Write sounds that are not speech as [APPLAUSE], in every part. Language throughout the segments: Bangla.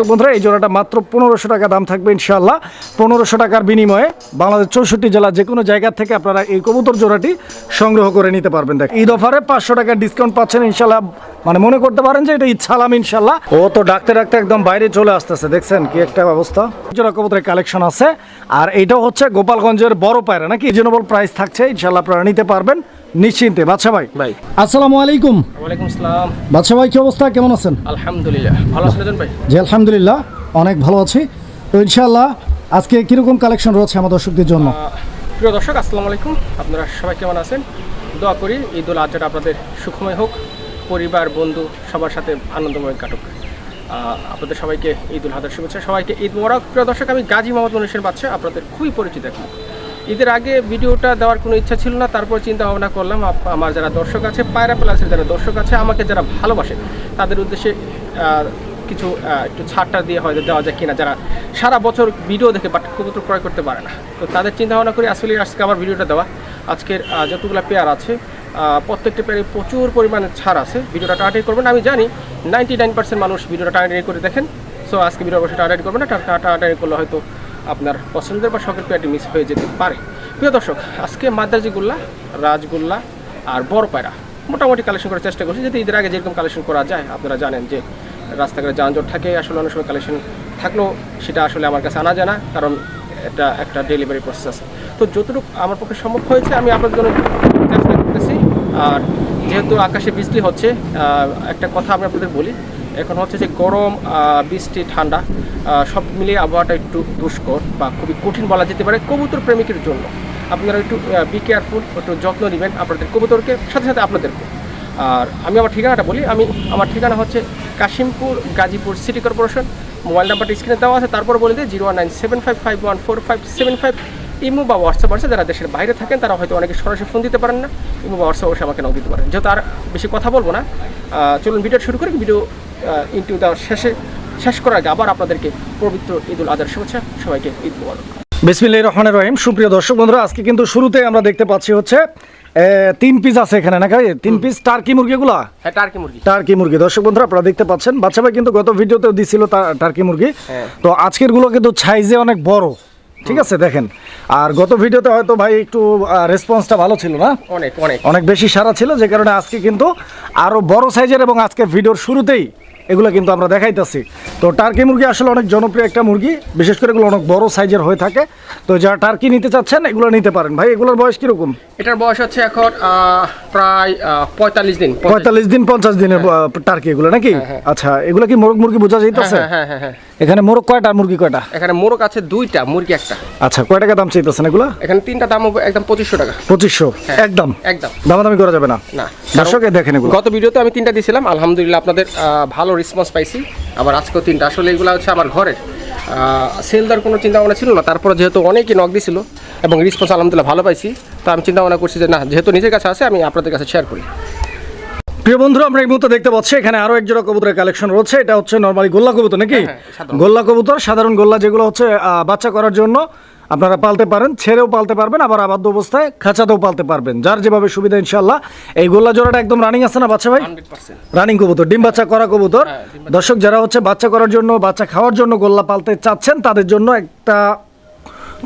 বন্ধুরা, এই জোড়াটা মাত্র পনেরোশো টাকা দাম থাকবে ইনশাল্লাহ পনেরোশো টাকার বিনিময়ে বাংলাদেশ চৌষট্টি জেলা যে কোনো জায়গা থেকে আপনারা এই কবুতর জোড়াটি সংগ্রহ করে নিতে পারবেন। দেখ, ঈদ অফারে পাঁচশো টাকার ডিসকাউন্ট পাচ্ছেন ইনশাল্লাহ মানে মনে করতে পারেন যে এটা ইচ্ছালাম ইনশাল্লাহ ও তো ডাকতে ডাকতে একদম বাইরে চলে আসতেছে, দেখছেন কি একটা অবস্থা। জোড়া কবুতরের কালেকশন আছে। আর এইটাও হচ্ছে গোপালগঞ্জের বড় পায়রা, নাকি? রিজনেবল প্রাইস থাকছে ইনশাল্লাহ আপনারা নিতে পারবেন। নিশ্চিন্তে। বাদশা ভাই। ভাই। আসসালামু আলাইকুম। ওয়ালাইকুম আসসালাম। বাদশা ভাই কি অবস্থা? কেমন আছেন? আলহামদুলিল্লাহ। ভালো আছেন ভাই? জি আলহামদুলিল্লাহ। অনেক ভালো আছি। তো ইনশাআল্লাহ আজকে কীরকম কালেকশন রয়েছে আমার দর্শকদের জন্য? প্রিয় দর্শক আসসালামু আলাইকুম। আপনারা সবাই কেমন আছেন? দোয়া করি ঈদ উল আজহাটা আপনাদের সুখময় হোক পরিবার বন্ধু সবার সাথে আনন্দময় কাটুক। আপনাদের সবাইকে ঈদ উল আজহার শুভেচ্ছা। সবাইকে ঈদ মোবারক। প্রিয় দর্শক আমি গাজী মোহাম্মদ মনীষের বাচ্চা আপনাদের খুবই পরিচিত এখন ঈদের আগে ভিডিওটা দেওয়ার কোনো ইচ্ছা ছিল না, তারপর চিন্তা ভাবনা করলাম আমার যারা দর্শক আছে, পায়রা প্লাসের যারা দর্শক আছে, আমাকে যারা ভালোবাসে, তাদের উদ্দেশ্যে কিছু একটু ছাড়টা দিয়ে হয়তো দেওয়া যায় কিনা, যারা সারা বছর ভিডিও দেখে বাট কবুতর ক্রয় করতে পারে না। তো তাদের চিন্তা ভাবনা করে আসলে আজকে আমার ভিডিওটা দেওয়া। আজকের যতগুলো পেয়ার আছে প্রত্যেকটা পেয়ারে প্রচুর পরিমাণে ছাড় আছে, ভিডিওটা টাটাই করবেন। আমি জানি নাইনটি নাইন পার্সেন্ট মানুষ ভিডিওটা টাটাই করে দেখেন, সো আজকে ভিডিও অবশ্যই টাটাই করবেন না টাটাই করলে হয়তো আপনার পছন্দের বা শখের পেয়ারটি মিস হয়ে যেতে পারে। প্রিয় দর্শক, আজকে মাদ্রাজিগুল্লা রাজগুল্লা আর বড় পায়রা মোটামুটি কালেকশন করার চেষ্টা করছি। যদি ঈদের আগে যেরকম কালেকশন করা যায়, আপনারা জানেন যে রাস্তাঘাটে যানজট থাকে, আসলে অনেক সময় কালেকশন থাকলেও সেটা আসলে আমার কাছে আনা যায় না, কারণ এটা একটা ডেলিভারি প্রসেস আছে তো যতটুকু আমার পক্ষে সম্ভব হয়েছে, আমি আপনাদের জন্য চেষ্টা করতেছি। আর যেহেতু আকাশে বৃষ্টি হচ্ছে একটা কথা আমি আপনাদের বলি এখন হচ্ছে যে গরম বৃষ্টি, ঠান্ডা সব মিলিয়ে আবহাওয়াটা একটু দুষ্কর বা খুবই কঠিন বলা যেতে পারে কবুতর প্রেমিকের জন্য। আপনারা একটু বি কেয়ারফুল একটু যত্ন নেবেন আপনাদের কবুতরকে, সাথে সাথে আপনাদেরকে। আর আমি আমার ঠিকানাটা বলি, আমি, আমার ঠিকানা হচ্ছে Kashimpur Gazipur city corporation. Mobile নাম্বারটা স্ক্রিনে দেওয়া আছে, তারপর বলে দিই, zero nine seven five five one four five seven five. Imo বা হোয়াটসঅ্যাপ আছে, যারা দেশের বাইরে থাকেন, তারা হয়তো অনেকে সরাসরি ফোন দিতে পারেন না। ইমো বা হোয়াটসঅ্যাপ অবশ্যই আমাকে নাও দিতে পারেন। যেহেতু আর বেশি কথা বলব না চলুন ভিডিও শুরু করি ভিডিও ইন্টারভিউ দেওয়ার শেষে শেষ করার আগে আবার আপনাদেরকে পবিত্র ঈদ উল আজহার শুভেচ্ছা সবাইকে ঈদ মুবারক। বিসমিল্লাহ রহমানের রহিম। সুপ্রিয় দর্শক বন্ধুরা আজকে কিন্তু শুরুতে আমরা দেখতে পাচ্ছি হচ্ছে তিন পিস আছে এখানে নাকি তিন পিস টার্কি মুরগিগুলা? হ্যাঁ টার্কি মুরগি। টার্কি মুরগি। দর্শক বন্ধুরা আপনারা দেখতে পাচ্ছেন বাচ্চা ভাই কিন্তু গত ভিডিওতেও দিছিল টার্কি মুরগি। হ্যাঁ। তো আজকেরগুলো কিন্তু সাইজে অনেক বড়। ঠিক আছে দেখেন। আর গত ভিডিওতে হয়তো ভাই একটু রেসপন্সটা ভালো ছিল না? অনেক অনেক। অনেক বেশি সারা ছিল যে কারণে আজকে কিন্তু আরও বড় সাইজের এবং আজকের ভিডিওর শুরুতেই এগুলো কিন্তু আমরা দেখাইতেছি। তো টার্কি মুরগি আসলে অনেক জনপ্রিয় একটা মুরগি বিশেষ করে এগুলো অনেক বড় সাইজের হয়ে থাকে। তো যারা টার্কি নিতে চাচ্ছেন এগুলো নিতে পারেন। ভাই এগুলোর বয়স কীরকম? এটার বয়স হচ্ছে এখন প্রায় পঁয়তাল্লিশ দিন পঁয়তাল্লিশ। দিন পঞ্চাশ দিনের টার্কি এগুলো নাকি? আচ্ছা এগুলো কি মোরগ মুরগি বোঝা যাইতেছে? হ্যাঁ হ্যাঁ হ্যাঁ হ্যাঁ। এখানে মোরগ কয়টা মুরগি কয়টা? এখানে মোরগ আছে দুইটা মুরগি একটা। আচ্ছা কয় টাকা দাম চাইতেছেন এগুলো? এখানে তিনটা দাম হবে একদম পঁচিশশো টাকা। পঁচিশশো? একদম? একদম। দামাদামি করা যাবে না? না। দর্শক দেখেন এগুলো। গত ভিডিওতে আমি তিনটা দিয়েছিলাম আলহামদুলিল্লাহ আপনাদের ভালো রেসপন্স পাইছি। আবার আজকেও তিনটা। আসলে এগুলো হচ্ছে আমার ঘরের। সেল দেওয়ার কোনো চিন্তা ভাবনা ছিল না। তারপরে যেহেতু অনেকেই নক দিছিল এবং রেসপন্স আলহামদুলিল্লাহ ভালো পাইছি তো আমি চিন্তা ভাবনা করছি যে না যেহেতু নিজের কাছে আছে আমি আপনাদের কাছে শেয়ার করি। প্রিয় বন্ধুরা আমরা এই মুহূর্তে দেখতে পাচ্ছি এখানে আরও এক জোড়া কবুতরের কালেকশন রয়েছে। এটা হচ্ছে নরমালি গোল্লা কবুতর নাকি? হ্যাঁ, গোল্লা কবুতর সাধারণ গোল্লা যেগুলো হচ্ছে বাচ্চা করার জন্য আপনারা পালতে পারেন ছেড়েও পালতে পারবেন আবার আবদ্ধ অবস্থায় খাঁচাতেও পালতে পারবেন। যার যেভাবে সুবিধা ইনশাল্লাহ এই গোল্লা জোড়াটা একদম রানিং আছে না বাচ্চা ভাই? রানিং কবুতর ডিম বাচ্চা করা কবুতর। হ্যাঁ, দর্শক যারা হচ্ছে বাচ্চা করার জন্য বাচ্চা খাওয়ার জন্য গোল্লা পালতে চাচ্ছেন তাদের জন্য একটা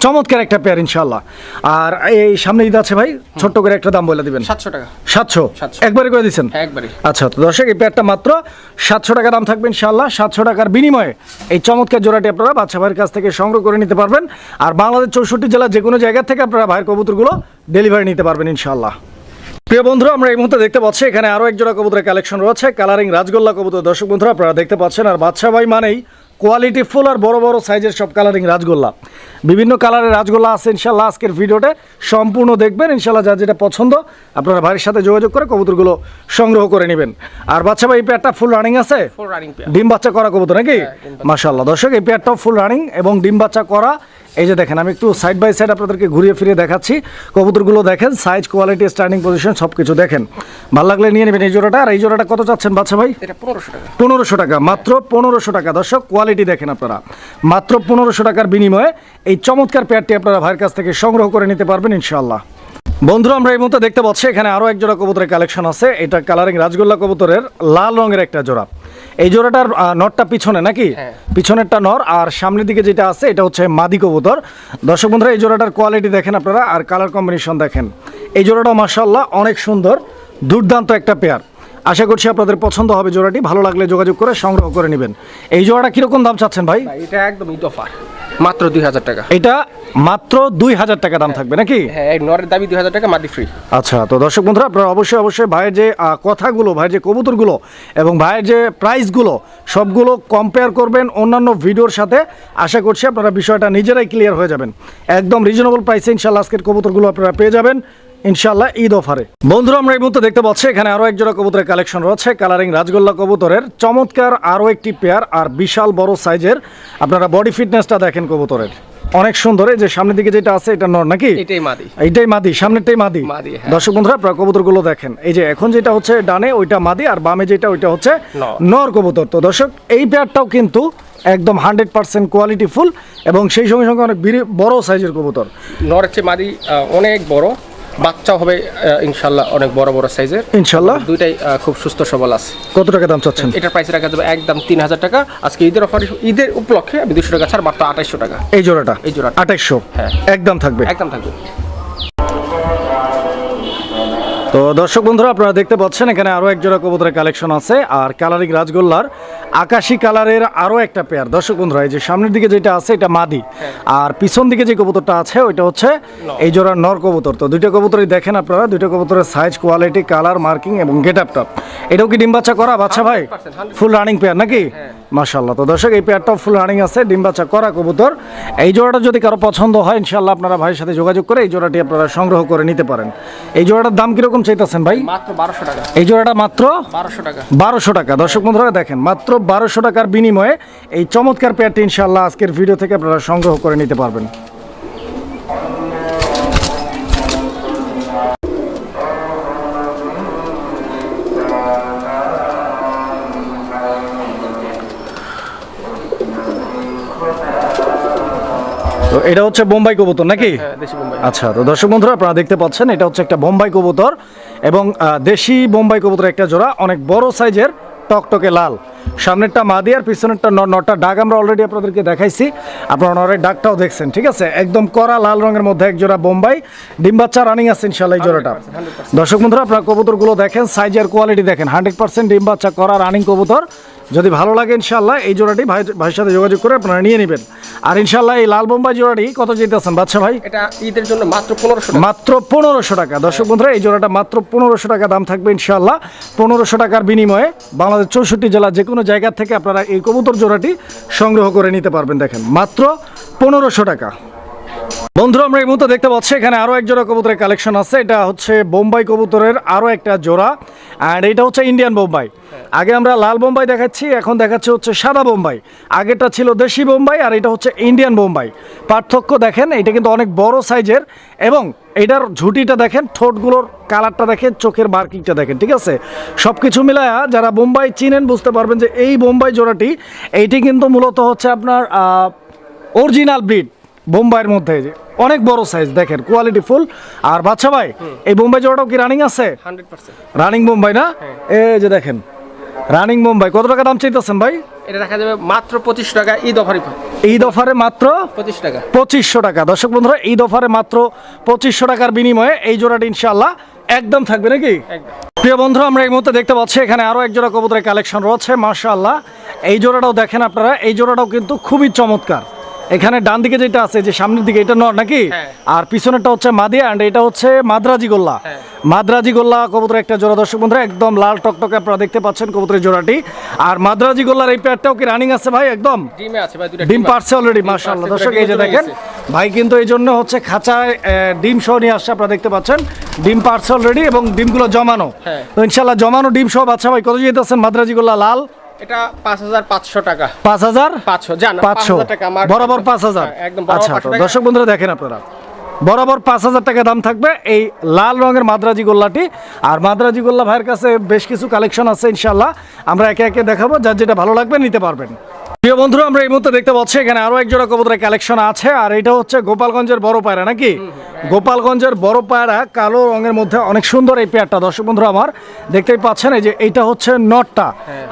চমৎকার একটা পেয়ার ইনশাল্লাহ আর এই সামনে ঈদ আছে ভাই ছোট্ট করে একটা দাম বলে দিবেন। সাতশো টাকা। সাতশো? 700 একবারে করে দিচ্ছেন একবারে। আচ্ছা তো দর্শক এই পেয়ারটা মাত্র সাতশো টাকা দাম থাকবে ইনশাল্লাহ সাতশো টাকার বিনিময়ে এই চমৎকার জোড়াটি আপনারা বাচ্চা ভাইয়ের কাছ থেকে সংগ্রহ করে নিতে পারবেন। আর বাংলাদেশ চৌষট্টি জেলার যে কোনো জায়গা থেকে আপনারা ভাইয়ের কবুতরগুলো ডেলিভারি নিতে পারবেন ইনশাল্লাহ প্রিয় বন্ধুরা আমরা এই মুহূর্তে দেখতে পাচ্ছি এখানে আরও এক জোড়া কবুতরের কালেকশন রয়েছে। কালারিং রাজগোল্লা কবুতর। দর্শক বন্ধুরা আপনারা দেখতে পাচ্ছেন আর বাচ্চা ভাই মানেই কোয়ালিটি ফুল আর বড় বড় সাইজের সব কালারিং রাজগোল্লা। বিভিন্ন কালারের রাজগোল্লা আছে ইনশাল্লাহ আজকের ভিডিওটা সম্পূর্ণ দেখবেন ইনশাল্লাহ যার যেটা পছন্দ আপনারা ভাইয়ের সাথে যোগাযোগ করে কবুতরগুলো সংগ্রহ করে নেবেন। আর বাচ্চা ভাই এই পেয়ারটা ফুল রানিং আছে? ডিম বাচ্চা করা কবুতর নাকি? হ্যাঁ। মাশাল্লাহ দর্শক এই পেয়ারটাও ফুল রানিং এবং ডিম বাচ্চা করা এই যে দেখেন আমি একটু সাইড বাই সাইড আপনাদেরকে ঘুরিয়ে ফিরিয়ে দেখাচ্ছি। কবুতরগুলো দেখেন সাইজ কোয়ালিটি স্টার্টিং পজিশন সব কিছু দেখেন। ভালো লাগলে নিয়ে নেবেন এই জোড়াটা। আর এই জোড়াটা কত চাচ্ছেন বাচ্চা ভাই? পনেরোশো টাকা। মাত্র পনেরোশো টাকা। দর্শক কোয়ালিটি দেখেন আপনারা। মাত্র পনেরোশো টাকার বিনিময়ে এই চমৎকার পেয়ারটি আপনারা ভাইয়ের কাছ থেকে সংগ্রহ করে নিতে পারবেন ইনশাল্লাহ বন্ধুরা আমরা এই মুহূর্তে দেখতে পাচ্ছি এখানে আরও এক জোড়া কবুতরের কালেকশন আছে। এটা কালারিং রাজগোল্লা কবুতরের লাল রঙের একটা জোড়া। এই জোড়াটার নরটা পিছনে নাকি? হ্যাঁ। পিছনেরটা নর আর সামনের দিকে যেটা আছে এটা হচ্ছে মাদি কবুতর। দর্শক বন্ধুরা এই জোড়াটার কোয়ালিটি দেখেন আপনারা আর কালার কম্বিনেশন দেখেন। এই জোড়াটা মার্শাল্লাহ অনেক সুন্দর দুর্দান্ত একটা পেয়ার আশা করছি আপনাদের পছন্দ হবে জোড়াটি। ভালো লাগলে যোগাযোগ করে সংগ্রহ করে নেবেন। এই জোড়াটা কীরকম দাম চাচ্ছেন ভাই? এটা একদম অফার। মাত্র দুই হাজার টাকা। এটা মাত্র দুই হাজার টাকা দাম থাকবে নাকি? হ্যাঁ নরের দাবি দুই হাজার টাকা মাদি ফ্রি আচ্ছা তো দর্শক বন্ধুরা আপনারা অবশ্যই অবশ্যই ভাইয়ের যে কথাগুলো ভাইয়ের যে কবুতরগুলো এবং ভাইয়ের যে প্রাইসগুলো সবগুলো কম্পেয়ার করবেন অন্যান্য ভিডিওর সাথে। আশা করছি আপনারা বিষয়টা নিজেরাই ক্লিয়ার হয়ে যাবেন। একদম রিজনেবল প্রাইসে ইনশাল্লাহ আজকের কবুতরগুলো আপনারা পেয়ে যাবেন। ইনশাল্লাহ ঈদ অফারে। বন্ধুরা আমরা এই মুহূর্তে দেখতে পাচ্ছি এখানে আরও একজোড়া কবুতরের কালেকশন রয়েছে কালারিং রাজগোল্লা কবুতরের। চমৎকার আরও একটি পেয়ার আর বিশাল বড় সাইজের। আপনারা বডি ফিটনেসটা দেখেন কবুতরের। অনেক সুন্দর এই যে সামনের দিকে যেটা আছে এটা নর নাকি? এটাই মাদি। এইটাই মাদি সামনেরটাই মাদি। হ্যাঁ। দর্শক বন্ধুরা আপনারা কবুতরগুলো দেখেন। এই যে এখন যেটা হচ্ছে ডানে ওইটা মাদি আর বামে যেটা ওইটা হচ্ছে নর। নর কবুতর। তো দর্শক এই পেয়ারটাও কিন্তু একদম হান্ড্রেড পার্সেন্ট কোয়ালিটি ফুল এবং সেই সঙ্গে সঙ্গে অনেক বড় সাইজের কবুতর। নরের চেয়ে মাদি অনেক বড়। বাচ্চাও হবে ইনশাল্লাহ অনেক বড় বড় সাইজের। ইনশাল্লাহ। দুইটাই খুব সুস্থ সবল আছে। কত টাকা দাম চাচ্ছেন? এটার প্রাইস রাখা যাবে একদম তিন হাজার টাকা। আজকে ঈদের অফার ঈদের উপলক্ষে আমি দুশো টাকা ছাড় মাত্র আঠাইশশো টাকা। এই জোড়াটা? এই জোড়াটা। আঠাইশশো? হ্যাঁ। একদম থাকবে? একদম থাকবে। তো দর্শক বন্ধুরা আপনারা দেখতে পাচ্ছেন এখানে আরও এক জোড়া কবুতরের কালেকশন আছে। আর কালারিং রাজগোল্লার আকাশি কালারের আরও একটা পেয়ার দর্শক বন্ধুরা এই যে সামনের দিকে যেটা আছে এটা মাদি। আর পিছন দিকে যে কবুতরটা আছে ওইটা হচ্ছে এই জোড়ার নর কবুতর। তো দুইটা কবুতরই দেখেন আপনারা দুইটা কবুতরের সাইজ কোয়ালিটি কালার মার্কিং এবং গেট আপটা এটাও কি ডিম বাচ্চা করা বাচ্চা ভাই? ফুল রানিং পেয়ার নাকি? মাশাল্লাহ তো দর্শক এই পেয়ারটাও ফুল রানিং আছে ডিম বাচ্চা করা কবুতর। এই জোড়াটা যদি কারও পছন্দ হয় ইনশাল্লাহ আপনারা ভাইয়ের সাথে যোগাযোগ করে এই জোড়াটি আপনারা সংগ্রহ করে নিতে পারেন। এই জোড়াটার দাম কীরকম চাইতেছেন ভাই? মাত্র বারোশো টাকা। এই জোড়াটা মাত্র বারোশো টাকা। বারোশো টাকা। দর্শক বন্ধুরা দেখেন মাত্র বারোশো টাকার বিনিময়ে এই চমৎকার পেয়ারটি ইনশাল্লাহ আজকের ভিডিও থেকে আপনারা সংগ্রহ করে নিতে পারবেন। তো এটা হচ্ছে বোম্বাই কবুতর নাকি? হ্যাঁ, বোম্বাই। আচ্ছা তো দর্শক বন্ধুরা আপনারা দেখতে পাচ্ছেন এটা হচ্ছে একটা বোম্বাই কবুতর এবং দেশি বোম্বাই কবুতর একটা জোড়া অনেক বড় সাইজের টকটকে লাল। সামনেরটা মাদি আর পিছনেরটা নটা ডাক আমরা অলরেডি আপনাদেরকে দেখাইছি। আপনারা নরের ডাকটাও দেখছেন, ঠিক আছে? একদম কড়া লাল রঙের মধ্যে এক জোড়া বোম্বাই। ডিম বাচ্চা রানিং আছে ইনশাল্লাহ এই জোড়াটা। দর্শক বন্ধুরা, আপনারা কবুতরগুলো দেখেন সাইজের কোয়ালিটি দেখেন। হান্ড্রেড পার্সেন্ট ডিম বাচ্চা করা রানিং কবুতর। যদি ভালো লাগে ইনশাল্লাহ এই জোড়াটি ভাই ভাইয়ের সাথে যোগাযোগ করে আপনারা নিয়ে নেবেন। আর ইনশাল্লাহ এই লাল বোম্বাই জোড়াটি কত যেতেছেন বাচ্চা ভাই? এটা ঈদের জন্য মাত্র পনেরোশো টাকা। মাত্র পনেরোশো টাকা। দর্শক বন্ধুরা এই জোড়াটা মাত্র পনেরোশো টাকা দাম থাকবে ইনশাল্লাহ পনেরোশো টাকার বিনিময়ে বাংলাদেশ চৌষট্টি জেলা যে কোনো জায়গা থেকে আপনারা এই কবুতর জোড়াটি সংগ্রহ করে নিতে পারবেন দেখেন। মাত্র পনেরোশো টাকা। বন্ধুরা আমরা এই মুহূর্তে দেখতে পাচ্ছি এখানে আরও এক জোড়া কবুতরের কালেকশন আছে। এটা হচ্ছে বোম্বাই কবুতরের আরও একটা জোড়া অ্যান্ড এটা হচ্ছে ইন্ডিয়ান বোম্বাই আগে আমরা লাল বোম্বাই দেখাচ্ছি, এখন দেখাচ্ছি হচ্ছে সাদা বোম্বাই। আগেটা ছিল দেশি বোম্বাই, আর এটা হচ্ছে ইন্ডিয়ান বোম্বাই পার্থক্য দেখেন, এটা কিন্তু অনেক বড় সাইজের, এবং এটার ঝুঁটিটা দেখেন, ঠোঁটগুলোর কালারটা দেখেন, চোখের মার্কিংটা দেখেন, ঠিক আছে? সব কিছু মিলায়া যারা বোম্বাই চিনেন, বুঝতে পারবেন যে এই বোম্বাই জোড়াটি, এইটি কিন্তু মূলত হচ্ছে আপনার অরিজিনাল ব্রিড বোম্বাইয়ের মধ্যে যে অনেক বড় সাইজ দেখেন কোয়ালিটি ফুল আর বাচ্চা ভাই এই বোম্বাই জোড়াটাও কি রানিং আছে? রানিং বোম্বাই না? এই যে দেখেন রানিং বোম্বাই কত টাকা দাম চাইতেছেন ভাই? এটা রাখা যাবে মাত্র পঁচিশ টাকা ঈদ অফারই ঈদ অফারে মাত্র পঁচিশ টাকা। পঁচিশশো টাকা। দর্শক বন্ধুরা ঈদ অফারে মাত্র পঁচিশশো টাকার বিনিময়ে এই জোড়াটি ইনশাল্লাহ একদম থাকবে নাকি? প্রিয় বন্ধু আমরা এই মুহূর্তে দেখতে পাচ্ছি এখানে আরও এক জোড়া কবুতরের কালেকশন রয়েছে এই জোড়াটাও দেখেন আপনারা এই জোড়াটাও কিন্তু খুবই চমৎকার। এখানে ডান দিকে যেটা আছে যে সামনের দিকে এটা নর নাকি? হ্যাঁ। আর পিছনেরটা হচ্ছে মাদিয়া অ্যান্ড এটা হচ্ছে মাদ্রাজি গোল্লা। হ্যাঁ। মাদ্রাজি গোল্লা কবুতরের একটা জোড়া। দর্শক বন্ধুরা একদম লাল টকটকে আপনারা দেখতে পাচ্ছেন কবুতরের জোড়াটি। আর মাদ্রাজি গোল্লার এই পেয়ারটাও কি রানিং আছে ভাই একদম? ডিমে আছে ভাই দুইটা ডিম আছে। পারছে অলরেডি মাশাআল্লাহ। দর্শক এই যে দেখেন ভাই কিন্তু এই জন্য হচ্ছে খাঁচায় ডিম সহ নিয়ে আসছে আপনারা দেখতে পাচ্ছেন। ডিম পারছে অলরেডি এবং ডিমগুলো জমানো। হ্যাঁ। তো ইনশাল্লাহ জমানো ডিম সহ বাচ্চা ভাই কত যেতেছেন মাদ্রাজিগুল্লা লাল? এটা পাঁচ হাজার পাঁচশো টাকা। পাঁচ হাজার? পাঁচশো জান পাঁচশো। টাকা আমার বরাবর পাঁচ হাজার? হ্যাঁ, একদম আচ্ছা 500। দর্শক বন্ধুরা দেখেন আপনারা। বরাবর পাঁচ হাজার টাকা দাম থাকবে এই লাল রঙের মাদ্রাজি গোল্লাটি। আর মাদ্রাজি গোল্লা ভাইয়ের কাছে বেশ কিছু কালেকশন আছে ইনশাল্লাহ আমরা একে একে দেখাবো যার যেটা ভালো লাগবে নিতে পারবেন। প্রিয় বন্ধুরা আমরা এই মুহূর্তে দেখতে পাচ্ছি এখানে আরও এক জোড়া কবুতরের কালেকশন আছে আর এটা হচ্ছে গোপালগঞ্জের বড় পায়রা নাকি? গোপালগঞ্জের বড় পায়রা কালো রঙের মধ্যে অনেক সুন্দর এই পেয়ারটা দর্শক বন্ধুরা আমার দেখতেই পাচ্ছেন এই যে এইটা হচ্ছে নটটা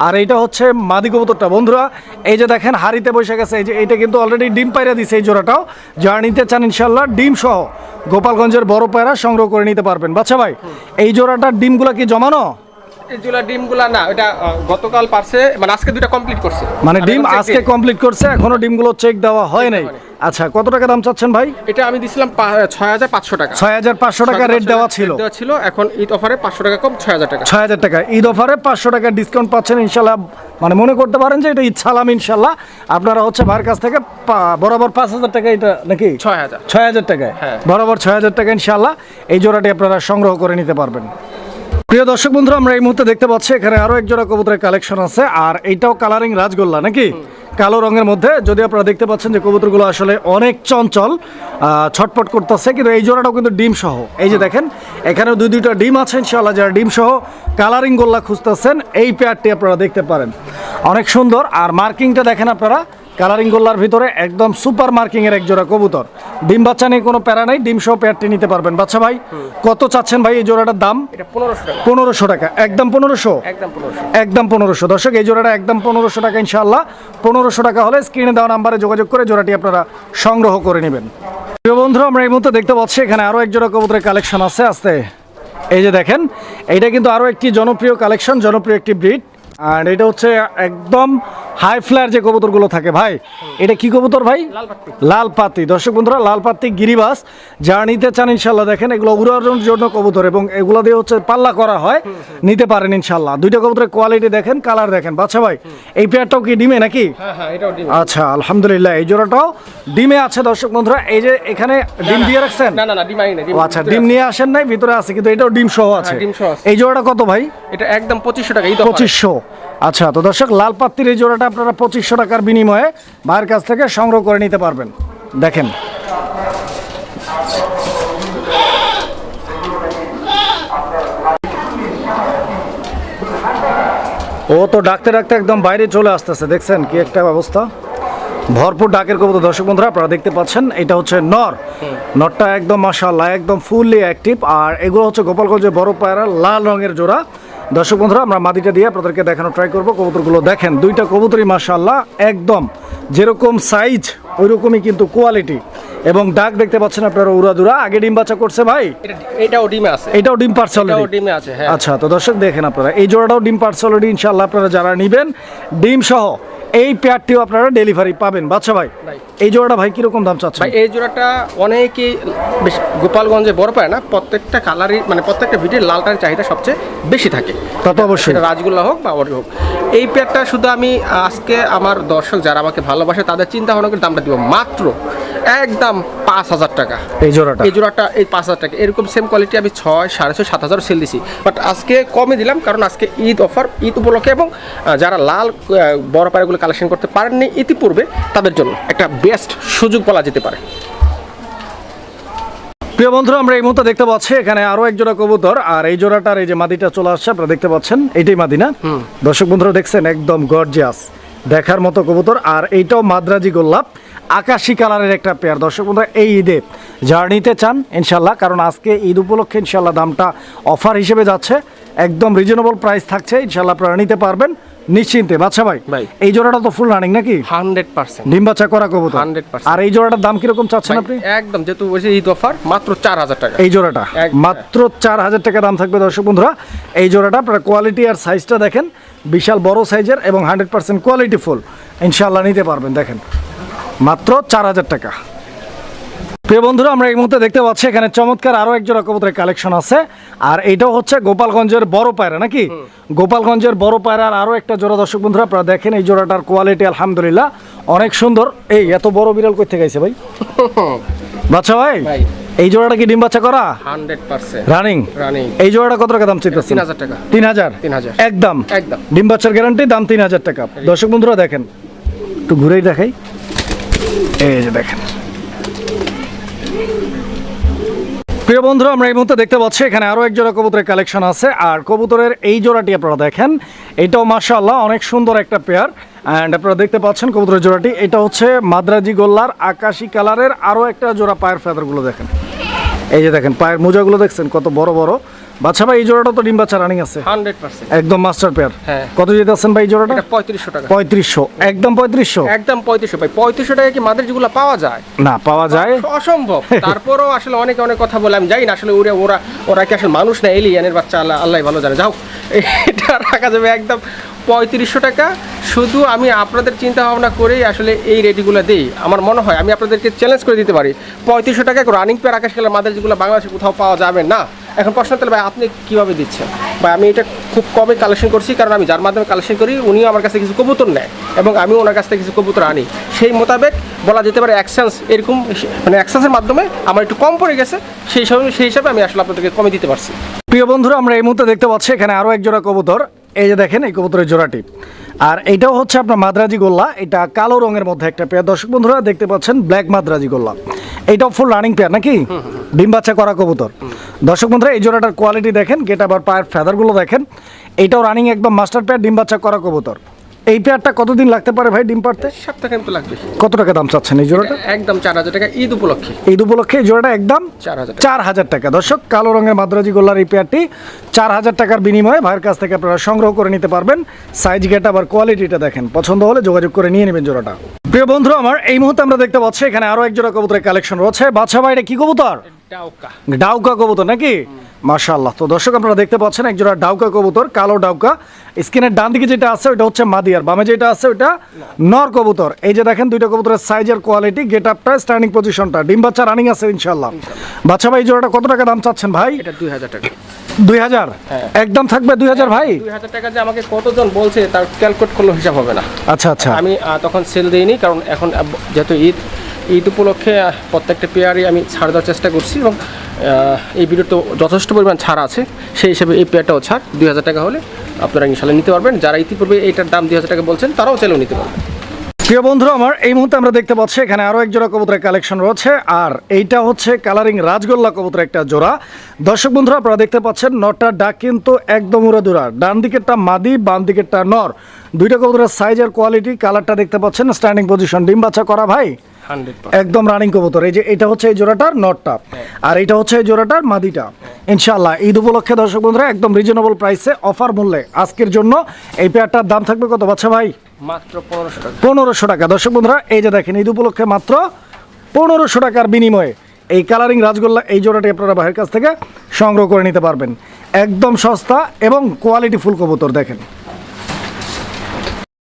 আর এইটা হচ্ছে মাদি কবুতরটা। বন্ধুরা এই যে দেখেন হাড়িতে বসে গেছে এই যে এইটা কিন্তু অলরেডি ডিম পায়রা দিছে এই জোড়াটাও যারা নিতে চান ইনশাল্লাহ ডিম সহ গোপালগঞ্জের বড় পায়রা সংগ্রহ করে নিতে পারবেন। বাচ্চা ভাই এই জোড়াটার ডিমগুলো কি জমানো? ডিমগুলা না গতকাল পারছে মানে আজকে কমপ্লিট করছে। মানে ডিম আজকে কমপ্লিট করছে এখনও ডিমগুলো চেক দেওয়া হয় নাই। আচ্ছা কত টাকা দাম চাচ্ছেন ভাই? এটা আমি দিছিলাম ছয় হাজার পাঁচশো টাকা। ছয় হাজার পাঁচশো টাকা রেট দেওয়া ছিল। দেওয়া ছিল এখন ঈদ অফারে পাঁচশো টাকা কম ছয় হাজার টাকা। ছয় হাজার টাকা। ঈদ অফারে পাঁচশো টাকা ডিসকাউন্ট পাচ্ছেন ইনশাল্লাহ মানে মনে করতে পারেন যে এটা ঈদ সালাম ইনশাল্লাহ। আপনারা হচ্ছে ভাইয়ের কাছ থেকে বরাবর পাঁচ হাজার টাকা এটা নাকি? ছয় হাজার। ছয় হাজার টাকায়? হ্যাঁ। বরাবর ছয় হাজার টাকা ইনশাল্লাহ। এই জোড়াটি আপনারা সংগ্রহ করে নিতে পারবেন। প্রিয় দর্শক বন্ধুরা, আমরা এই মুহূর্তে দেখতে পাচ্ছি এখানে আরও এক জোড়া কবুতরের কালেকশন আছে, আর এইটাও কালারিং রাজগোল্লা নাকি? কালো রঙের মধ্যে যদি আপনারা দেখতে পাচ্ছেন যে কবুতরগুলো আসলে অনেক চঞ্চল ছটপট করতেছে, কিন্তু এই জোড়াটাও কিন্তু ডিম সহ। এই যে দেখেন এখানে দুই দুইটা ডিম আছে ইনশাআল্লাহ, যারা ডিম সহ কালারিং গোল্লা খুঁজতেছেন, এই পেয়ারটি আপনারা দেখতে পারেন। অনেক সুন্দর, আর মার্কিংটা দেখেন আপনারা কালারিং গোল্লার ভিতরে একদম সুপার মার্কিং এর এক জোড়া কবুতর। ডিম বাচ্চা নিয়ে কোনো প্যারা নাই ডিম সহ পেয়ারটি নিতে পারবেন। বাচ্চা ভাই কত চাচ্ছেন ভাই এই জোড়াটার দাম? পনেরোশো টাকা। একদম পনেরোশো? একদম পনেরোশো। দর্শক এই জোড়াটা একদম পনেরোশো টাকা ইনশাআল্লাহ। পনেরোশো টাকা হলে স্ক্রিনে দেওয়া নাম্বারে যোগাযোগ করে জোড়াটি আপনারা সংগ্রহ করে নেবেন। প্রিয় বন্ধুরা আমরা এই মুহূর্তে দেখতে পাচ্ছি এখানে আরও এক জোড়া কবুতরের কালেকশন আছে আস্তে। এই যে দেখেন এইটা কিন্তু আরও একটি জনপ্রিয় কালেকশন জনপ্রিয় একটি ব্রিড। আর এটা হচ্ছে একদম হাই ফ্লায়ার যে কবুতরগুলো থাকে ভাই এটা কি কবুতর ভাই? লাল। পাতি। দর্শক বন্ধুরা লাল পাতি গিরিবাস যারা নিতে চান ইনশাল্লাহ দেখেন এগুলো উড়ানোর জন্য কবুতর এবং এগুলো দিয়ে হচ্ছে পাল্লা করা হয় নিতে পারেন ইনশাল্লাহ দুইটা কবুতরের কোয়ালিটি দেখেন কালার দেখেন। বাচ্চা ভাই এই পেয়ারটাও কি ডিমে নাকি? হ্যাঁ হ্যাঁ আচ্ছা আলহামদুলিল্লাহ এই জোড়াটাও ডিমে আছে দর্শক বন্ধুরা। এই যে এখানে ডিম দিয়ে রাখছেন? আচ্ছা ডিম নিয়ে আসেন নাই ভিতরে আছে কিন্তু এটাও ডিম সহ আছে। হ্যাঁ, ডিম সহ আছে। এই জোড়াটা কত ভাই? এটা একদম পঁচিশশো টাকা পঁচিশশো। আচ্ছা তো দর্শক লাল পাত্তির এই জোড়াটা আপনারা পঁচিশশো টাকার বিনিময়ে ভাইয়ের কাছ থেকে সংগ্রহ করে নিতে পারবেন। দেখেন। ও তো ডাকতে ডাকতে একদম বাইরে চলে আসতেছে দেখছেন কি একটা অবস্থা? ভরপুর ডাকের কবুতর দর্শক বন্ধুরা আপনারা দেখতে পাচ্ছেন এটা হচ্ছে নর। নরটা একদম মাশাআল্লাহ একদম ফুললি অ্যাক্টিভ আর এগুলো হচ্ছে গোপালগঞ্জের বড় পায়রা লাল রঙের জোড়া। দর্শক বন্ধুরা আমরা মাদিটা দিয়ে আপনাদেরকে দেখানো ট্রাই করব। কবুতরগুলো দেখেন দুইটা কবুতরই মাশাআল্লাহ একদম যেরকম সাইজ ওইরকমই কিন্তু কোয়ালিটি এবং ডাক দেখতে পাচ্ছেন আপনারা উড়াদুরা আগে ডিম বাচ্চা করছে ভাই? এটাও ডিমে আছে। এটাও ডিম পারছে এটাও already? ডিমে আছে হ্যাঁ। আচ্ছা তো দর্শক দেখেন আপনারা এই জোড়াটাও ডিম পার্স অলরেডি ইনশাল্লাহ আপনারা যারা নেবেন ডিম সহ এই পেয়ারটিও আপনারা ডেলিভারি পাবেন। বাচ্চা ভাই? ভাই। এই জোড়াটা ভাই কীরকম দাম চাচ্ছেন? ভাই এই জোড়াটা অনেকেই বেশ গোপালগঞ্জে বড় পায় না প্রত্যেকটা কালারই মানে প্রত্যেকটা ভিডিওর লালটার চাহিদা সবচেয়ে বেশি থাকে। তা তো অবশ্যই। রাজগোল্লা হোক বা হোক। এই পেয়ারটা শুধু আমি আজকে আমার দর্শক যারা আমাকে ভালোবাসে তাদের চিন্তা ভাবনা করে দামটা দিব মাত্র একদম পাঁচ হাজার টাকা। এই জোড়াটা? এই জোড়াটা এই পাঁচ হাজার টাকা। এরকম সেম কোয়ালিটি আমি ছয় সাড়ে ছয় সাত হাজার সেল দিছি। বাট আজকে কমে দিলাম কারণ আজকে ঈদ অফার ঈদ উপলক্ষে এবং যারা লাল বড় পায়রাগুলো কালেকশন করতে পারেননি ইতিপূর্বে তাদের জন্য একটা বেস্ট সুযোগ বলা যেতে পারে। প্রিয় বন্ধুরা আমরা এই মুহূর্তে দেখতে পাচ্ছি এখানে আরও এক জোড়া কবুতর আর এই জোড়াটার এই যে মাদিটা চলে আসছে আপনারা দেখতে পাচ্ছেন এইটাই মাদি না দর্শক বন্ধুরা দেখছেন একদম গর্জিয়াস দেখার মতো কবুতর আর এইটাও মাদ্রাজি গোল্লাপ আকাশি কালারের একটা পেয়ার দর্শক বন্ধুরা এই ঈদে যারা নিতে চান ইনশাল্লাহ কারণ আজকে ঈদ উপলক্ষে ইনশাল্লাহ দামটা অফার হিসেবে যাচ্ছে একদম রিজনেবল প্রাইস থাকছে ইনশাল্লাহ আপনারা নিতে পারবেন। নিশ্চিন্তে। বাচ্চা ভাই ভাই। এই জোড়াটা তো ফুল রানিং নাকি? Hundred percent. ডিম বাচ্চা করা কবুতর। 100% আর এই জোড়াটার দাম কীরকম চাচ্ছেন আপনি? একদম যেহেতু বলছে ঈদ অফার মাত্র চার হাজার টাকা। এই জোড়াটা। মাত্র চার হাজার টাকা দাম থাকবে দর্শক বন্ধুরা। এই জোড়াটা আপনার কোয়ালিটি আর সাইজটা দেখেন বিশাল বড় সাইজের এবং হান্ড্রেড পার্সেন্ট কোয়ালিটি ফুল ইনশাল্লাহ নিতে পারবেন দেখেন। মাত্র চার হাজার টাকা। প্রিয় বন্ধুরা আমরা এই মুহূর্তে দেখতে পাচ্ছি এখানে চমৎকার আরও এক জোড়া কবুতরের কালেকশন আছে। আর এটাও হচ্ছে গোপালগঞ্জের বড় পায়রা নাকি? গোপালগঞ্জের বড় পায়রার আরও একটা জোড়া দর্শক বন্ধুরা আপনারা দেখেন এই জোড়াটার কোয়ালিটি আলহামদুলিল্লাহ। অনেক সুন্দর। এই এত বড় বিড়াল কই থেকে আইছে ভাই? [LAUGHS] বাচ্চা ভাই। এই জোড়াটা কি ডিম বাচ্চা করা? Hundred percent. রানিং? রানিং। এই জোড়াটা কত টাকা দাম চাইতেছেন? তিন হাজার টাকা। তিন হাজার? তিন হাজার। একদম। একদম। ডিম বাচ্চার গ্যারান্টি দাম তিন হাজার টাকা। দর্শক বন্ধুরা দেখেন। একটু ঘুরেই দেখাই। এই যে দেখেন। প্রিয় বন্ধুরা, আমরা এই মুহূর্তে দেখতে পাচ্ছি এখানে আরও এক জোড়া কবুতরের কালেকশন আছে। আর কবুতরের এই জোড়াটি আপনারা দেখেন, এটাও মাশাআল্লাহ অনেক সুন্দর একটা পেয়ার। অ্যান্ড আপনারা দেখতে পাচ্ছেন কবুতরের জোড়াটি, এটা হচ্ছে মাদ্রাজি গোল্লার আকাশি কালারের আরও একটা জোড়া পায়ের ফেদারগুলো দেখেন। এই যে দেখেন, পায়ের মোজাগুলো দেখছেন কত বড় বড়। বাচ্চা ভাই এই জোড়াটা তো ডিম বাচ্চা রানিং আছে। একদম মাস্টার পেয়ার হ্যাঁ। কত যেতে আছেন ভাই জোড়াটা? এটা টাকা। পঁয়ত্রিশশো। একদম পঁয়ত্রিশশো? একদম পঁয়ত্রিশশো ভাই। পঁয়ত্রিশশো টাকা কি মাদের যেগুলো পাওয়া যায়? না পাওয়া যায়। অসম্ভব। [LAUGHS] তারপরও আসলে অনেকে অনেক কথা বলে আমি যাই না আসলে ওরা ওরা ওরা কি আসলে মানুষ না এলিয়ানের বাচ্চা? আল্লাহ আল্লাহ ভালো জানে। যাও [LAUGHS] এটা রাখা যাবে একদম পঁয়ত্রিশশো টাকা। শুধু আমি আপনাদের চিন্তা ভাবনা করেই আসলে এই রেটগুলো দিই। আমার মনে হয় আমি আপনাদেরকে চ্যালেঞ্জ করে দিতে পারি। পঁয়ত্রিশশো টাকা রানিং পেয়ার আকাশ খেলার মাদের যেগুলো বাংলাদেশে কোথাও পাওয়া যাবে না? এখন প্রশ্ন তাহলে ভাই, আপনি কীভাবে দিচ্ছেন? ভাই, আমি এটা খুব কমে কালেকশন করছি, কারণ আমি যার মাধ্যমে কালেকশন করি, উনিও আমার কাছে কিছু কবুতর নেয় এবং আমি ওনার কাছ থেকে কিছু কবুতর আনি। সেই মোতাবেক বলা যেতে পারে অ্যাকশান্স এরকম মানে অ্যাকশান্সের মাধ্যমে আমার একটু কম পড়ে গেছে, সেই হিসাবে সেই হিসাবে আমি আসলে আপনাদেরকে কমে দিতে পারছি। প্রিয় বন্ধুরা, আমরা এই মুহূর্তে দেখতে পাচ্ছি এখানে আরও এক জোড়া কবুতর। এই যে দেখেন, এই কবুতরের জোড়াটি। আর এটাও হচ্ছে আপনার মাদ্রাজি গোল্লা। এটা কালো রঙের মধ্যে একটা পেয়ার। দর্শক বন্ধুরা দেখতে পাচ্ছেন ব্ল্যাক মাদ্রাজি গোল্লা। এটাও ফুল রানিং পেয়ার নাকি? ডিম বাচ্চা করা কবুতর। দর্শক বন্ধুরা এই জোড়াটার কোয়ালিটি দেখেন গেট আবার পায়ের ফেদারগুলো দেখেন। এটাও রানিং একদম মাস্টার পেয়ার ডিম বাচ্চা করা কবুতর। এই পেয়ারটা কতদিন লাগতে পারে ভাই ডিম পারতে সপ্তাহ কিন্তু লাগবে। কত টাকা দাম চাচ্ছেন এই জোড়াটা? একদম চার হাজার টাকা ঈদ উপলক্ষে। ঈদ উপলক্ষে এই জোড়াটা একদম চার হাজার টাকা। দর্শক কালো রঙের মাদ্রাজি গোল্লার এই পেয়ারটি চার হাজার টাকার বিনিময়ে ভাইয়ের কাছ থেকে আপনারা সংগ্রহ করে নিতে পারবেন। সাইজ গেট আবার কোয়ালিটিটা দেখেন। পছন্দ হলে যোগাযোগ করে নিয়ে নেবেন জোড়াটা। প্রিয় বন্ধু আমার এই মুহূর্তে আমরা দেখতে পাচ্ছি এখানে আরও এক জোড়া কবুতরের কালেকশন রয়েছে। বাচ্চা ভাইটা কি কবুতর? ডাউকা ডাউকা কবুতর নাকি? মাশাআল্লাহ। তো দর্শক আপনারা দেখতে পাচ্ছেন এক জোড়া ডাউকা কবুতর কালো ডাউকা। স্ক্রিনের ডান দিকে যেটা আছে ওটা হচ্ছে মাদিয়ার। বামে যেটা আছে ওটা নর কবুতর। এই যে দেখেন দুইটা কবুতরের সাইজের কোয়ালিটি গেট আপটা স্ট্যান্ডিং পজিশনটা ডিম বাচ্চা রানিং আছে ইনশাল্লাহ বাচ্চা ভাই এই জোড়াটা কত টাকা দাম চাচ্ছেন ভাই? এটা দুই হাজার টাকা। দুই হাজার? হ্যাঁ। একদম থাকবে দুই হাজার ভাই? দুই হাজার টাকা যে আমাকে কতজন বলছে তার ক্যালকুলেট করলে হিসাব হবে না। আচ্ছা আচ্ছা। আমি তখন সেল দিইনি কারণ এখন যেহেতু ঈদ ঈদ উপলক্ষে প্রত্যেকটা পেয়ারই আমি ছাড় দেওয়ার চেষ্টা করছি এবং এই ভিডিও তো যথেষ্ট পরিমাণ ছাড় আছে, সেই হিসেবে এই পেয়ারটাও ছাড়, দুই হাজার টাকা হলে আপনারা ইনশাল্লাহ নিতে পারবেন। যারা ইতিপূর্বে এইটার দাম দুই হাজার টাকা বলছেন, তারাও চাইলেও নিতে পারবেন। প্রিয় বন্ধু আমার এই মুহূর্তে আমরা দেখতে পাচ্ছি, এখানে আরও এক জোড়া কবুতরের কালেকশন রয়েছে, আর এইটা হচ্ছে কালারিং রাজগোল্লা কবুতরের একটা জোড়া। দর্শক বন্ধুরা, আপনারা দেখতে পাচ্ছেন নটার ডাক কিন্তু একদম উড়াদুরা। ডান দিকেরটা মাদি, বাম দিকেরটা নর। দুইটা কবুতরের সাইজ আর কোয়ালিটি কালারটা দেখতে পাচ্ছেন স্ট্যান্ডিং পজিশন ডিম বাচ্চা করা ভাই। একদম রানিং কবুতর। এই যে এটা হচ্ছে এই জোড়াটার নটটা। আর এটা হচ্ছে এই জোড়াটার মাদিটা। ইনশাআল্লাহ ঈদ উপলক্ষে দর্শক বন্ধুরা একদম রিজনেবল প্রাইসে অফার মূল্যে আজকের জন্য এই পেয়ারটার দাম থাকবে কত বাচ্চা ভাই? মাত্র পনেরোশো টাকা। পনেরোশো টাকা। দর্শক বন্ধুরা এই যে দেখেন ঈদ উপলক্ষে মাত্র পনেরোশো টাকার বিনিময়ে এই কালারিং রাজগোল্লা এই জোড়াটি আপনারা ভাইয়ের কাছ থেকে সংগ্রহ করে নিতে পারবেন। একদম সস্তা এবং কোয়ালিটি ফুল কবুতর দেখেন।